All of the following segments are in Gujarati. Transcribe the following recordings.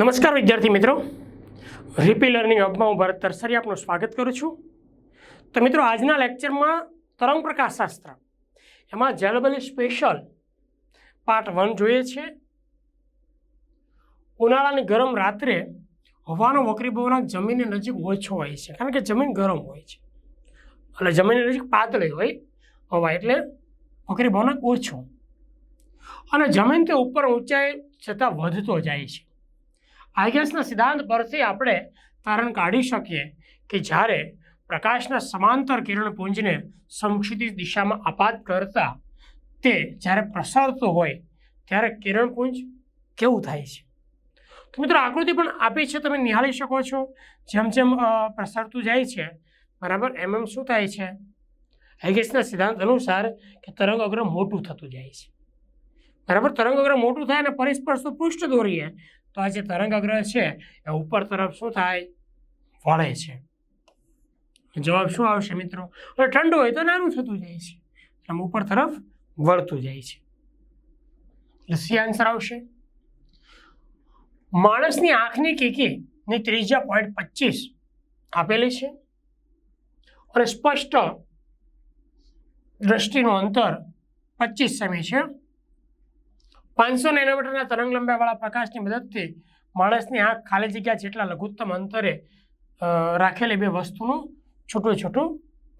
નમસ્કાર વિદ્યાર્થી મિત્રો. રીપી લર્નિંગ હબમાં હું ભરત તરસરી આપનું સ્વાગત કરું છું. તો મિત્રો, આજના લેક્ચરમાં તરંગ પ્રકાશશાસ્ત્ર એમાં જેલબલી સ્પેશિયલ પાર્ટ વન જોઈએ છે. ઉનાળાની ગરમ રાત્રે હવાનો વક્રીભવનાંક જમીનની નજીક ઓછો હોય છે. કારણ કે જમીન ગરમ હોય છે. એટલે જમીનની નજીક પાતળી હોય હવા, એટલે વક્રીભવનાંક ઓછો. અને જમીન તે ઉપર ઊંચાઈ છતાં વધતો જાય છે. આઈગેસના સિદ્ધાંત પરથી આપણે તારણ કાઢી શકીએ કે જ્યારે પ્રકાશના સમાંતર કિરણપુંજને સમક્ષિતિજ દિશામાં આપાત કરતા તે જ્યારે પ્રસરતો હોય, ત્યારે કિરણપુંજ કેવું થાય છે? તો મિત્રો, આકૃતિ પણ આપી છે, તમે નિહાળી શકો છો. જેમ જેમ પ્રસારતું પ્રસરતું જાય છે, બરાબર, એમ એમ શું થાય છે? હેગેસના સિદ્ધાંત અનુસાર કે તરંગ અગ્ર મોટું થતું જાય છે. બરાબર, તરંગ અગ્ર મોટું થાય અને પરિસ્પર્શ પૃષ્ઠ દોરીએ તો આ જે તરંગ અગ્ર છે, એ ઉપર તરફ શું થાય? વળે છે. જવાબ શું આવશે મિત્રો? હવે ઠંડુ હોય તો નાનું થતું જાય છે. આમ ઉપર તરફ વળતું જાય છે. એટલે સી આન્સર આવશે? માણસની આંખની કીકીની ત્રિજ્યા પોઈન્ટ પચીસ આપેલી છે. અને સ્પષ્ટ દ્રષ્ટિનું અંતર પચીસ સેમી છે. પાંચસો નેનોમીટરના તરંગ લંબાઈવાળા પ્રકાશની મદદથી માણસની આંખ ખાલી જગ્યા જેટલા લઘુત્તમ અંતરે રાખેલી બે વસ્તુનું છોટું છોટું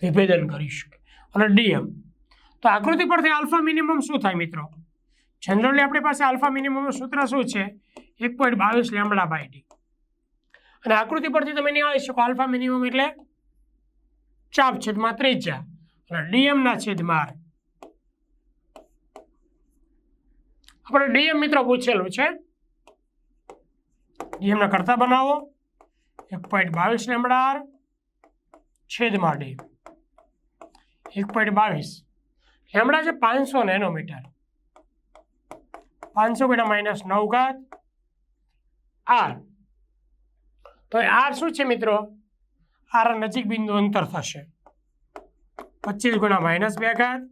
વિભેદન કરી શકે. અને ડીએમ. તો આકૃતિ પરથી આલ્ફા મિનિમમ શું થાય મિત્રો? જનરલી આપણી પાસે આલ્ફા મિનિમમનું સૂત્ર શું છે? એક પોઈન્ટ બાવીસ લેમડા બાય ડી. અને આકૃતિ પરથી તમે નિહાળી શકો. આલ્ફા મિનિમમ એટલે ચાપ છેદમાં ત્રિજ્યા અને ડીએમના છેદમાં આર આપણે ડીએમ મિત્રો પૂછેલું છે. ડીએમના કરતા બનાવો. એક પોઈન્ટ બાવીસ લેમડા આર છેદમાં ડી. એક પોઈન્ટ બાવીસ. લેમડા છે પાંચસો નેનોમીટર. પાંચસો ગુણ્યા માઇનસ નવ ઘાત આર. તો આર શું છે મિત્રો? આર નજીક બિંદુ અંતર થશે. પચીસ ગુણા માઇનસ બે ઘાત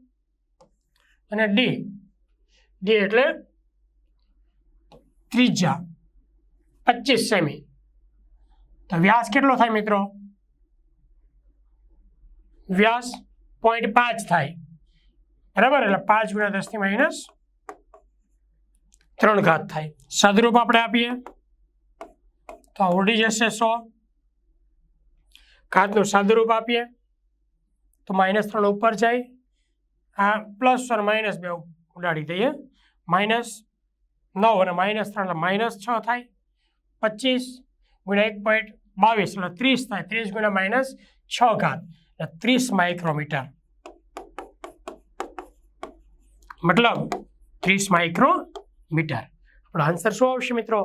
અને ડી. ડી એટલે ત્રિજ્યા પચીસ સેમી. તો વ્યાસ કેટલો થાય મિત્રો? વ્યાસ પોઈન્ટ પાંચ થાય. બરાબર? એટલે પાંચ ગુણ્યા દસથી માઇનસ ત્રણ ઘાત થાય. સદરૂપ આપણે આપીએ. તો ઉડી જશે સો. ઘાતનું સદરૂપ આપીએ. તો માઇનસ ત્રણ ઉપર જાય. આ પ્લસ ઓર માઇનસ બે ઉડાડી દઈએ. માઇનસ નવ અને માઇનસ ત્રણ, એટલે માઇનસ છ થાય. પચીસ ગુણ્યા એક પોઈન્ટ બાવીસ, એટલે ત્રીસ થાય. ત્રીસ ગુણ્યા માઇનસ છ ઘાત. એટલે ત્રીસ માઇક્રોમીટર. મતલબ ત્રીસ માઇક્રોમીટર. આપણો આન્સર શું આવશે મિત્રો?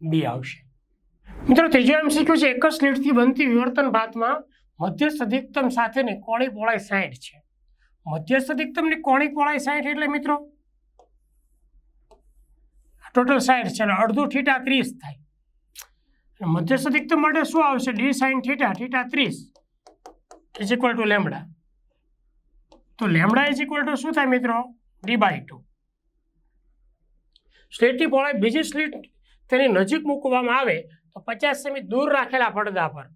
બી આવશે. મિત્રો, ત્રીજો એમસીક્યુ છે, એક જ સ્લીટથી બનતી વિવર્તન ભાતમાં મધ્યસ્થ અધિકતમ સાથેની કોણી પહોળાઈ સાઠ છે. મધ્યસ્થ અધિકતમની કોણી પહોળાઈ સાઠ એટલે મિત્રો? ટોટલ સાઠ છે અને અડધું થીટા ત્રીસ થાય. મધ્યસ્થ અધિકતમ માટે શું આવશે? ડી સાઇન થીટા થીટા ત્રીસ ઇઝ ઇક્વલ ટુ લેમડા તો લેમડા ઇઝ ઇક્વલ ટુ શું થાય મિત્રો? D by two. સ્લીટની પહોળાઈ બીજી સ્લીટ તેની નજીક મૂકવામાં આવે તો પચાસ સેમી દૂર રાખેલા પડદા પર.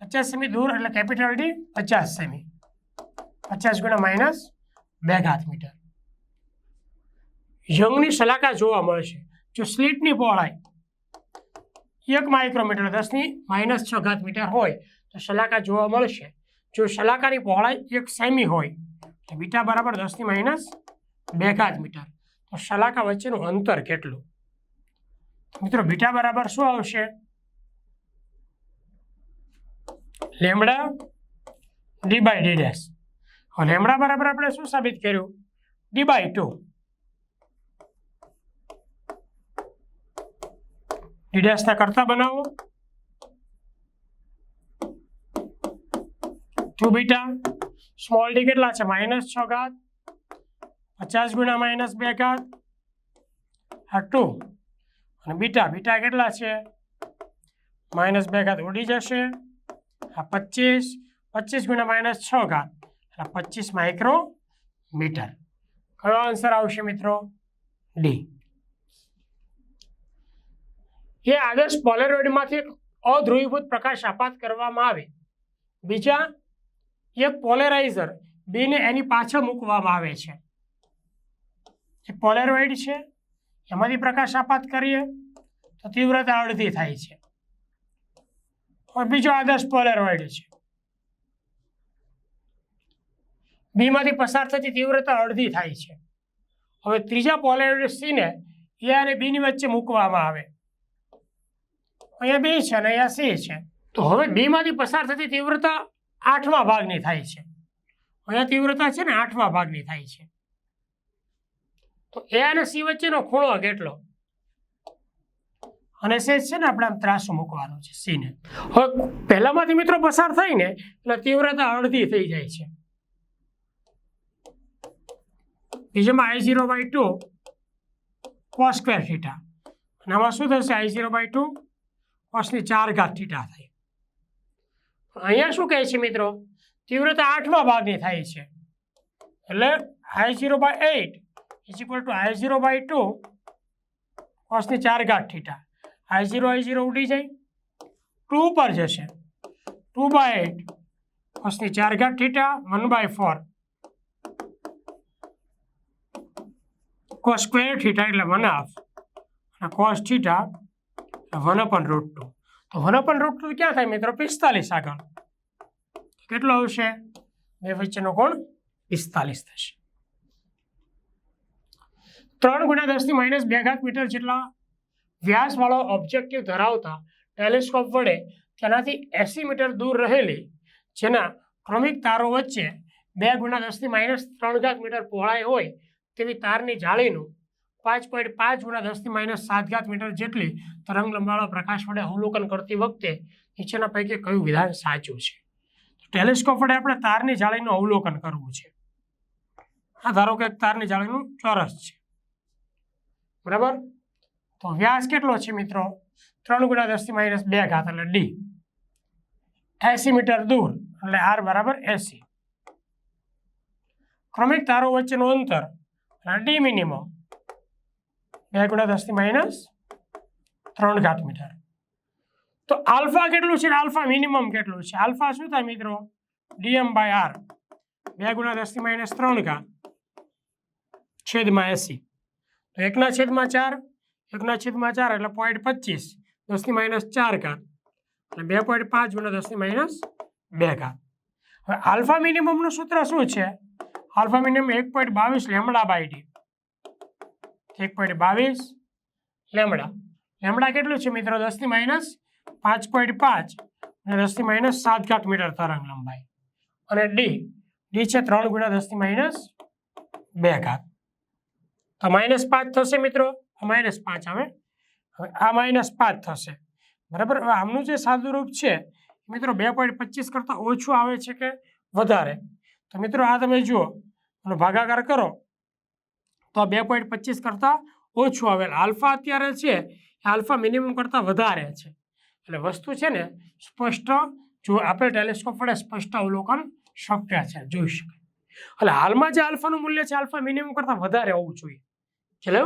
પચાસ સેમી દૂર એટલે કેપિટલ ડી પચાસ સેમી. પચાસ ગુણ્યા માઇનસ બે ઘાત મીટર. યંગની સલાકા જોવા મળશે જો સ્લીટની પહોળાઈ એક માઇક્રોમીટર દસની માઇનસ છ ઘાત મીટર હોય, તો સલાકા જોવા મળશે જો સલાકાની પહોળાઈ એક સેમી હોય, તો બીટા બરાબર દસની માઇનસ બે ઘાત મીટર. તો સલાકા વચ્ચેનું અંતર કેટલું? મિત્રો, બીટા બરાબર શું આવશે? Lambda D by D dash. Lambda બરાબર આપણે શું સાબિત કર્યું? D by two. ડી ડેશના કરતા બનાવો ટુ બીટા સ્મોલ ડી કેટલા છે માઇનસ છ ઘાત પચાસ ગુણ્યા માઇનસ બે ઘાત આ ટુ અને બીટા બીટા કેટલા છે માઇનસ બે ઘાત ઉડી જશે આ પચીસ પચીસ ગુણ્યા માઇનસ છ ઘાત એટલે પચીસ માઇક્રો મીટર કયો આન્સર આવશે મિત્રો ડી એ આદર્શ પોલેરોઇડમાંથી અધ્રુવીભૂત પ્રકાશ આપાત કરવામાં આવે. બીજા, એક પોલેરાઇઝર બીને એની પાછળ મૂકવામાં આવે છે. જે પોલેરોઇડ છે, એમાંથી પ્રકાશ આપાત કરીએ તો તીવ્રતા અડધી થાય છે. બીજો આદર્શ પોલેરોઇડ છે. બીમાંથી પસાર થતી તીવ્રતા અડધી થાય છે. હવે ત્રીજા પોલેરોઇડ સીને એ અને બીની વચ્ચે મૂકવામાં આવે. અહીંયા બે છે અને અહીંયા સી છે. તો હવે બેમાંથી પસાર થતી તીવ્રતા આઠમા ભાગની થાય છે. અહીંયા તીવ્રતા છે ને આઠમા ભાગની થાય છે. તો એ અને સી વચ્ચેનો ખૂણો કેટલો? અને સેજ છે ને આપણે આમ ત્રાસું મૂકવાનું છે સીને. હવે પહેલામાંથી મિત્રો પસાર થાય ને, એટલે તીવ્રતા અડધી થઈ જાય છે. બીજામાં I zero by two cos square theta. અને આમાં શું થશે? આઈ ઝીરો બાય ટુ કોસની ચાર ઘાત થીટા થાય. અહીંયા શું કહે છે મિત્રો? તીવ્રતા આઠમા ભાગની થાય છે. એટલે I zero by eight is equal to I zero by two કોસની ચાર ઘાત theta I zero I zero ઉડી જાય. ટુ પર જશે. ટુ બાય એટ કોસની ચાર ઘાત theta one by four cos square theta એટલે વન હાફ અને cos theta one upon root two તો વન અપન રૂટ ટુ ક્યાં થાય મિત્રો? પિસ્તાલીસ આગળ. કેટલો આવશે? બે વચ્ચેનો કોણ? પિસ્તાલીસ થશે. ત્રણ ગુણ્યા દસની માઇનસ બે ઘાત મીટર જેટલા વ્યાસવાળો ઓબ્જેક્ટિવ ધરાવતા ટેલિસ્કોપ વડે તેનાથી એંસી મીટર દૂર રહેલી જેના ક્રમિક તારો વચ્ચે બે ગુણ્યા દસની માઇનસ ત્રણ ઘાત મીટર પહોળાઈ હોય તેવી તારની જાળીનું પાંચ પોઈન્ટ પાંચ ગુણ્યા દસની માઇનસ સાત ઘાત મીટર જેટલી તરંગ લંબાળો પ્રકાશ વડે અવલોકન કરતી વખતે નીચેના પૈકી કયું વિધાન સાચું છે? ટેલિસ્કોપ વડે આપણે તારની જાળીનું અવલોકન કરવું છે. આ ધારો કે તારની જાળીનું ચોરસ છે. બરાબર? તો વ્યાસ કેટલો છે મિત્રો? ત્રણ ગુણ્યા દસથી માઇનસ બે ઘાત એટલે ડી. એસી મીટર દૂર એટલે આર બરાબર એસી. ક્રમિક તારો વચ્ચેનું અંતર એટલે ડી મિનિમમ. બે ગુણ્યા દસથી માઇનસ? ત્રણ ઘાત મીટર. તો આલ્ફા કેટલું છે? આલ્ફા મિનિમમ કેટલું છે? આલ્ફા શું થાય મિત્રો? ડીએમ બાય આર બે ગુણ્યા દસથી માઇનસ ત્રણ ઘાત. છેદમાં એસી. તો એકના છેદમાં ચાર, એકના છેદમાં ચાર એટલે પોઈન્ટ પચીસ. દસની માઇનસ ચાર ઘાત. અને બે પોઈન્ટ પાંચ ગુણ્યા દસની માઇનસ બે ઘાત. હવે આલ્ફા મિનિમમનું સૂત્ર શું છે? આલ્ફા મિનિમમ એક પોઈન્ટ બાવીસ લેમડા બાય ડી એક પોઈન્ટ બાવીસ. લેમડા. લેમડા કેટલું છે મિત્રો? દસની માઇનસ પાંચ પોઈન્ટ પાંચ. અને દસની માઇનસ સાત ઘાત મીટર તરંગ લંબાઈ. અને ડી ડી છે ત્રણ ગુણ્યા દસની માઇનસ બે ઘાત. તો માઇનસ પાંચ થશે મિત્રો? માઇનસ પાંચ આવે. હવે આ માઇનસ પાંચ થશે. બરાબર? હવે આમનું જે સાદું રૂપ છે મિત્રો બે પોઈન્ટ પચીસ કરતાં ઓછું આવે છે કે વધારે? તો મિત્રો આ તમે જુઓ. અને ભાગાકાર કરો. તો બે પોઈન્ટ પચીસ કરતાં ઓછું આવેલ. આલ્ફા અત્યારે છે એ આલ્ફા મિનિમમ કરતાં વધારે છે. એટલે વસ્તુ છે ને સ્પષ્ટ, જો આપણે ટેલિસ્કોપ વડે સ્પષ્ટ અવલોકન શક્ય છે, જોઈ શકાય. એટલે હાલમાં જે આલ્ફાનું મૂલ્ય છે, આલ્ફા મિનિમમ કરતાં વધારે હોવું જોઈએ. ચલો.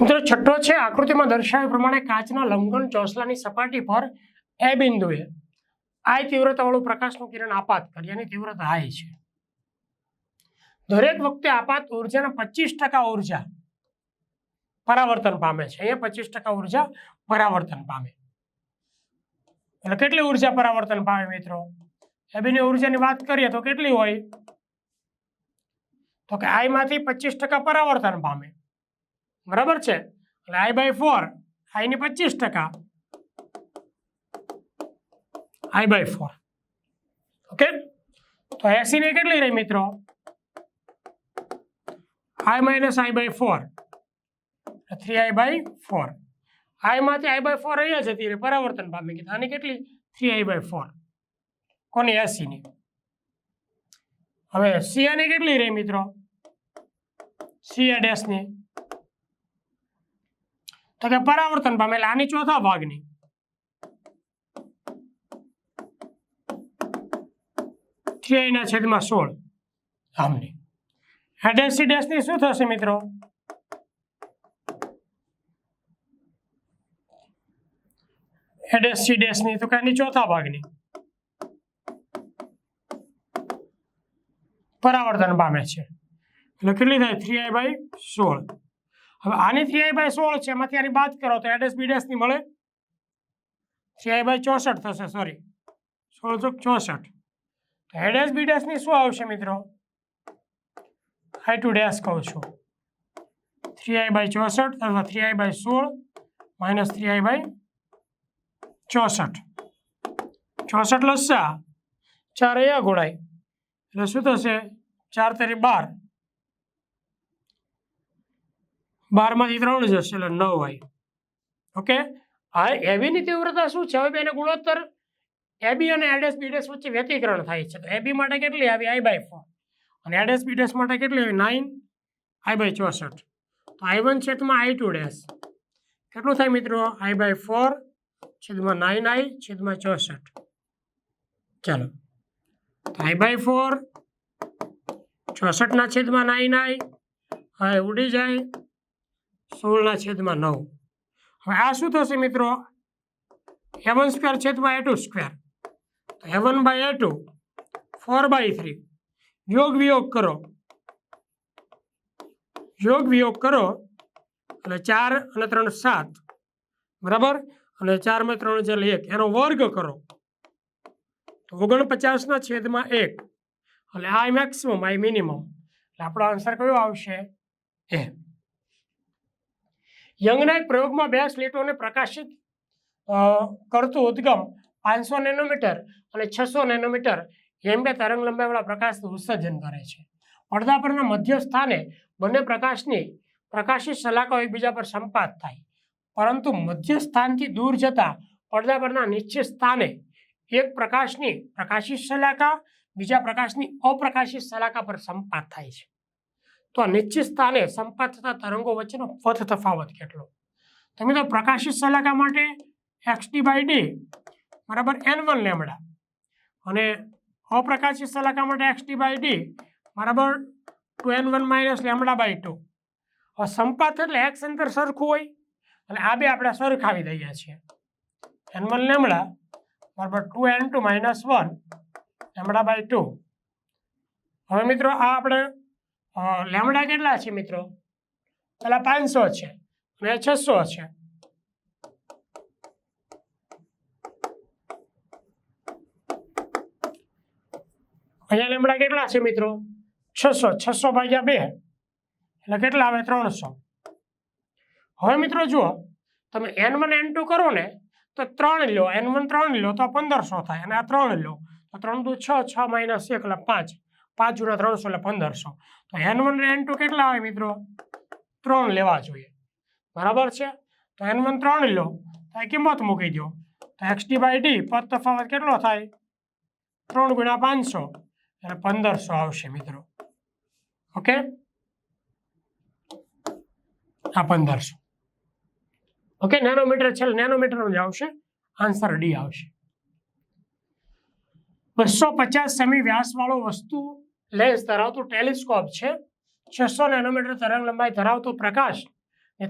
મિત્રો, છઠ્ઠો છે, આકૃતિમાં દર્શાવ્યા પ્રમાણે કાચના લંગન ચોસલાની સપાટી પર એ બિંદુએ આઈ તીવ્રતાવાળું પ્રકાશનું કિરણ આપાત કરી એની તીવ્રતા હાઈ છે. દરેક વખતે આપાત ઉર્જાના પચીસ ટકા ઊર્જા પરાવર્તન પામે છે. અહીંયા પચીસ ટકા ઊર્જા પરાવર્તન પામે. એટલે કેટલી ઊર્જા પરાવર્તન પામે મિત્રો? એબીની ઉર્જાની વાત કરીએ તો કેટલી હોય? તો કે આઈમાંથી પચીસ ટકા પરાવર્તન પામે. બરાબર છે? એટલે આઈ બાય ફોર આઈની પચીસ ટકા. આઈ બાય ફોર ઓકે તો એસી ને કેટલી રહી મિત્રો? I minus I by four. Three I by four. આઈમાંથી I by four અહીંયા જતી રહી, પરાવર્તન પામી ગઈ આની કેટલી? Three I by four. કોની? એસીની હવે સી આની કેટલી રહી મિત્રો? સી એ ડેશની તો કે પરાવર્તન પામે એટલે આની ચોથા ભાગની. થ્રી આઈના છેદમાં સોળ. આમની આ સી ડેશની શું થશે મિત્રો? ડેશ સી ડેશની તો કે આની ચોથા ભાગની. પરાવર્તન પામે છે. એટલે કેટલી થાય? થ્રી આઈ બાય સોળ. હવે આની થ્રી આઈ બાય સોળ છે એમાંથી આની બાદ કરો, તો એડેસ બી ડેશની મળે. થ્રી આઈ બાય ચોસઠ થશે સોરી સોળ ચોક ચોસઠ એડેસ બી ડેશની શું આવશે મિત્રો? આઈ ટુ ડેશ કહું છું. થ્રી આઈ બાય ચોસઠ અથવા થ્રી આઈ બાય સોળ માઇનસ થ્રી આઈ બાય ચોસઠ. ચોસઠ લસા ચાર અહીંયા ગોળાય એટલે શું થશે? ચાર તારી બાર. બારમાંથી ત્રણ જશે એટલે નવ હોય ઓકે? હા એબીની તીવ્રતા શું છે? હવે બેને ગુણોત્તર એબી અને એડેસ બીડેસ વચ્ચે વ્યતિકરણ થાય છે. તો એબી માટે કેટલી આવી? આઈ બાય ફોર અને એડેસ બીડેસ માટે કેટલી હોય? નાઇન આઈ બાય ચોસઠ. તો આઈ વન છેદમાં આઈ ટુ ડેસ કેટલું થાય મિત્રો? આઈ બાય ફોર છેદમાં નાઇન આઈ છેદમાં ચોસઠ. ચાલો. આઈ બાય ફોર ચોસઠના છેદમાં નાઇન આઈ હવે ઉડી જાય સોળના છેદમાં નવ. હવે આ શું થશે મિત્રો? એવન સ્ક્વેર છેદમાં એ ટુ સ્ક્વેર તો A one by A two four by three યોગ વિયોગ કરો. યોગ વિયોગ કરો એટલે ચાર અને ત્રણ સાત. બરાબર? અને ચારમાં ત્રણ જેલ એક. એનો વર્ગ કરો. ઓગણપચાસના છેદમાં એક. એટલે આઈ મેક્સિમમ આઈ મિનિમમ એટલે આપણો આન્સર કયો આવશે? એ યંગના એક પ્રયોગમાં બે સ્લેટોને પ્રકાશિત કરતું ઉદ્ગમ પાંચસો નેનોમીટર અને છસો નેનોમીટર એમ બે તરંગ લંબાઈવાળા પ્રકાશનું ઉત્સર્જન કરે છે. પડદા પરના મધ્ય સ્થાને બંને પ્રકાશની પ્રકાશિત સલાકો એકબીજા પર સંપાત થાય. પરંતુ મધ્ય સ્થાનથી દૂર જતા પડદા પરના નિશ્ચિત સ્થાને એક પ્રકાશની પ્રકાશિત સલાકા બીજા પ્રકાશની અપ્રકાશિત સલાકા પર સંપાત થાય છે. તો આ નિશ્ચિત સ્થાને સંપાત થતા તરંગો વચ્ચેનો પથ તફાવત કેટલો? તમે તો પ્રકાશિત સલાકા માટે એક્સ ડી બાય ડી બરાબર એન વન લેમડા અને અપ્રકાશિત સલાકા માટે એક્સ ટી બાય ડી બરાબર two N one minus lambda by two હવે સંપાત એટલે એક્સ અંતર સરખું હોય અને આ બે આપણે સરખાવી દઈએ છીએ. એન વન લેમડા બરાબર two N two minus one lambda by two હવે મિત્રો આ આપણે લેમડા કેટલા છે મિત્રો? પેલા પાંચસો છે અને છસો છે. અહીંયા લેમડા કેટલા છે મિત્રો? છસો છસો ભાગ્યા બે. એટલે કેટલા આવે? ત્રણસો. હવે મિત્રો જુઓ, તમે એન વન, એન ટુ કરો ને, તો ત્રણ લો. એન વન ત્રણ લો, તો પંદરસો થાય. અને આ ત્રણ લો. તો ત્રણ દુ છ છ માઇનસ એક, એટલે પાંચ. પાંચ જુના ત્રણસો, એટલે પંદરસો. તો એન વન એન ટુ કેટલા આવે મિત્રો? ત્રણ લેવા જોઈએ. બરાબર છે? તો એન વન ત્રણ લો. તો એ કિંમત મૂકી દો તો એક્સ ડી બાય ડી, પદ તફાવત કેટલો થાય? ત્રણ ગુણ્યા પાંચસો. એટલે પંદરસો આવશે મિત્રો. ઓકે? આ પંદરસો. ઓકે, નેનોમીટર છેલ્લે નેનોમીટરનું જ આવશે. આન્સર ડી આવશે. બસો પચાસ સેમી વ્યાસવાળો વસ્તુ લેન્સ ધરાવતું ટેલિસ્કોપ છે. છસો નેનોમીટર તરંગ લંબાઈ ધરાવતો પ્રકાશ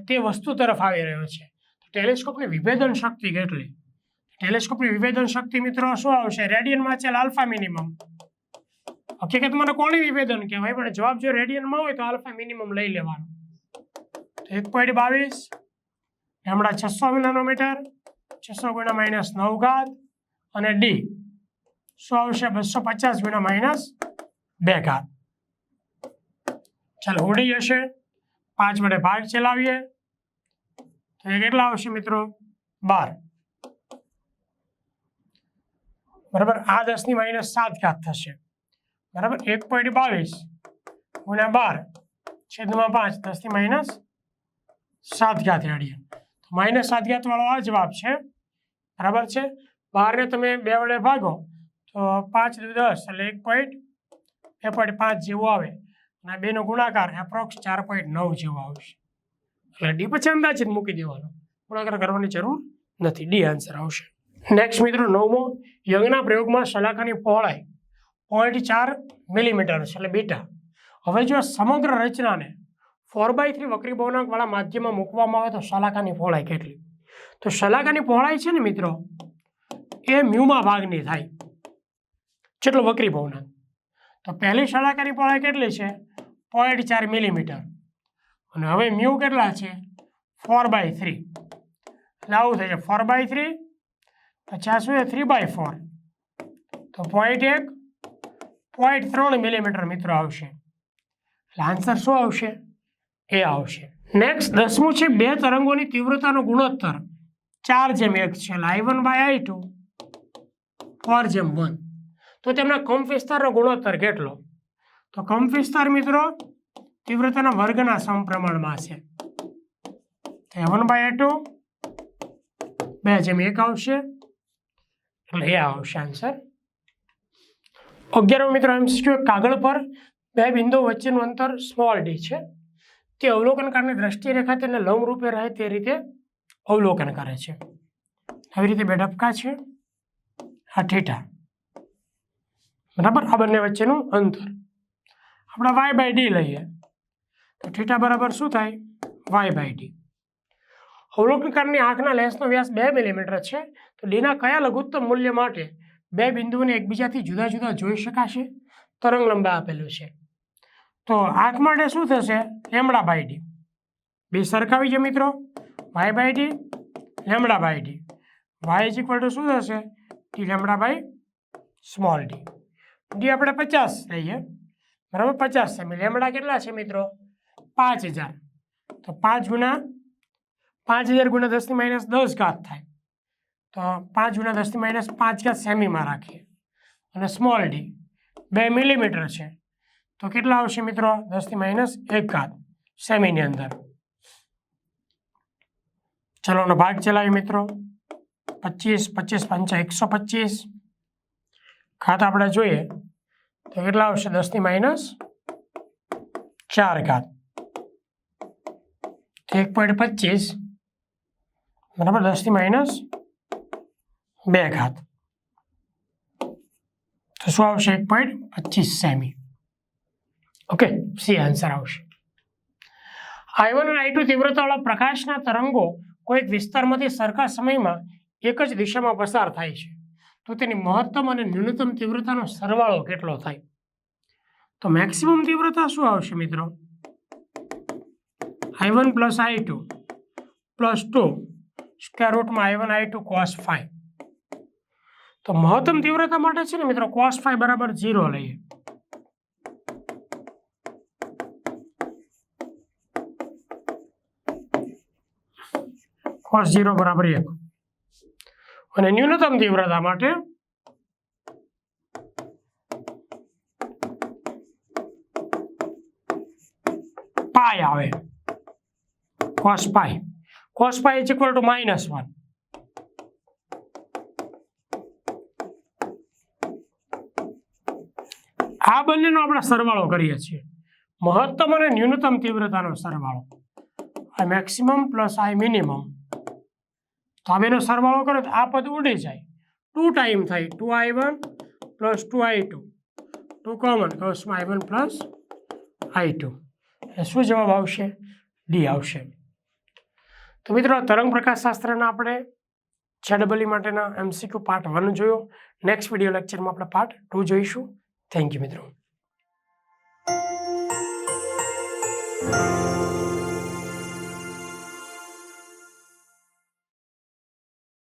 તે વસ્તુ તરફ આવી રહ્યો છે. ટેલિસ્કોપની વિભેદન શક્તિ કેટલી? ટેલિસ્કોપની વિભેદન શક્તિ મિત્રો શું આવશે? રેડિયનમાં છે આલ્ફા મિનિમમ. હકીકતમાં મને કોની વિભેદન કહેવાય? પણ જવાબ જો રેડિયનમાં હોય તો આલ્ફા મિનિમમ લઈ લેવાનો. એક પોઈન્ટ બાવીસ. હમણાં છસો નેનોમીટર છસો ગુણ્યા માઇનસ નવ ઘાત અને ડી શું આવશે બસો પચાસ ગુણ્યા માઇનસ બે ઘાત. ચાલો ઉડી જશે પાંચ વડે ભાગ ચલાવીએ. તો એ કેટલા આવશે મિત્રો? બાર. બરાબર, આ દસની માઇનસ સાત ઘાત થશે. બરાબર? એક પોઈન્ટ બાવીસ ગુણ્યા બાર છેદમાં પાંચ દસથી માઇનસ સાત ઘાત રેડિયન તો માઇનસ સાત ઘાત વાળો આ જવાબ છે? બરાબર છે? બારને તમે બે વડે ભાગો તો પાંચ દસ, એટલે એક પોઈન્ટ બે પોઈન્ટ પાંચ જેવું આવે. અને બેનો ગુણાકાર એપ્રોક્સ ચાર પોઈન્ટ નવ જેવો આવશે. એટલે ડી પછી અંદાજિત મૂકી દેવાનો. ગુણાકાર કરવાની જરૂર નથી. ડી આન્સર આવશે. નેક્સ્ટ મિત્રો નવમો યંગના પ્રયોગમાં સલાખાની પહોળાઈ પોઈન્ટ ચાર મિલીમીટર છે, એટલે બીટા. હવે જો સમગ્ર રચનાને ફોર બાય થ્રી વક્રી બહુનાંકવાળા માધ્યમમાં મૂકવામાં આવે તો સલાખાની પહોળાઈ કેટલી? તો શલાકાની પહોળાઈ છે ને મિત્રો, એ મ્યુમાં ભાગની થાય જેટલો વક્રી ભવનાંક તો પહેલી સળાકાની પહોળાઈ કેટલી છે? પોઈન્ટ ચાર મિલીમીટર. અને હવે મ્યુ કેટલા છે? ફોર બાય થ્રી એટલે આવું થશે ફોર બાય થ્રી પચાસ થ્રી બાય ફોર તો પોઈન્ટ એક પોઈન્ટ ત્રણ મિલીમીટર મિત્રો આવશે. એટલે આન્સર શું આવશે? એ આવશે. નેક્સ્ટ દસમું છે, બે તરંગોની તીવ્રતાનો ગુણોત્તર. ચાર જેમ એક છે. એટલે I one by I two four જેમ વન તો તેમના કંપ વિસ્તારનો ગુણોત્તર કેટલો? તો કંપ વિસ્તાર મિત્રો તીવ્રતાના વર્ગના સમપ્રમાણમાં છે. વન બાય ટુ બે જેમ એક આવશે. એટલે એ આવશે આન્સર અગિયારમો મિત્રો એમસીક્યુ કાગળ પર બે બિંદુઓ વચ્ચેનું અંતર સ્મોલ ડી છે. તે અવલોકનકારની દ્રષ્ટિ રેખા તેને લંબરૂપે રહે તે રીતે અવલોકન કરે છે. આવી રીતે બે ડબકા છે. આ ઠેઠા બરાબર? આ બંને વચ્ચેનું અંતર. આપણે વાય બાય ડી લઈએ. તો ઠેઠા બરાબર શું થાય? વાય બાય ડી અવલોકનકારની આંખના લેન્સનો વ્યાસ બે મિલીમીટર છે. તો ડીના કયા લઘુત્તમ મૂલ્ય માટે બે બિંદુઓને એકબીજાથી જુદા જુદા જોઈ શકાશે. તરંગ લંબા આપેલું છે. તો આંખ માટે શું થશે? લેમડા બાય ડી બે સરખાવી છે મિત્રો? Y by D lambda by D Y is equal to શું થશે? T lambda by small D D આપણે પચાસ લઈએ. બરાબર? પચાસ સેમી લેમડા કેટલા છે મિત્રો? પાંચ હજાર. તો પાંચ ગુણા પાંચ હજાર ગુણા દસની માઇનસ દસ ઘાત થાય. પાંચ ગુણા દસની માઇનસ પાંચ ઘાત સેમીમાં રાખીએ? અને સ્મોલ ડી બે મિલીમીટર છે. તો કેટલા આવશે મિત્રો? દસની માઇનસ એક ઘાત સેમીની અંદર. ચલોનો ભાગ ચલાવી મિત્રો. પચીસ પચીસ, પંચા, એકસો પચીસ. ખાત આપણે જોઈએ. તો કેટલા આવશે? દસની માઇનસ ચાર ઘાત. એક પોઈન્ટ પચીસ. બરાબર? દસની માઇનસ બે ઘાત. તો શું આવશે એક પોઈન્ટ પચીસ સેમી. ઓકે સી આન્સર આવશે. આઈ વન અને આઈ ટુ તીવ્રતાવાળા પ્રકાશના તરંગો કોઈક વિસ્તારમાંથી સરખા સમયમાં એક જ દિશામાં પસાર થાય છે. તો તેની મહત્તમ અને ન્યૂનતમ તીવ્રતાનો સરવાળો કેટલો થાય? તો મેક્સિમમ તીવ્રતા શું આવશે મિત્રો? I one plus I two plus two square રૂટમાં I one I two cos phi તો મહત્તમ તીવ્રતા માટે છે ને મિત્રો કોસ ફાઈ બરાબર ઝીરો લઈએ. કોસ ઝીરો બરાબર એક. અને ન્યૂનતમ તીવ્રતા માટે પાય આવે. Cos pi cos pi is equal to minus one આ બંનેનો આપણે સરવાળો કરીએ છીએ. મહત્તમ અને ન્યૂનતમ તીવ્રતાનો સરવાળો. આ મેક્સિમમ પ્લસ આઈ મિનિમમ તો આ બેનો સરવાળો કરો તો આ પદ ઉડી જાય. ટુ ટાઈમ થાય two I one plus two I two. Two common ક્રોસમાં I one plus I two. શું જવાબ આવશે? ડી આવશે. તો મિત્રો તરંગ પ્રકાશ શાસ્ત્રના આપણે જેડબલી માટેના એમસીક્યુ પાર્ટ વન જોયો. નેક્સ્ટ વીડિયો લેક્ચરમાં આપણે પાર્ટ ટુ જોઈશું. थैंक यू मित्रों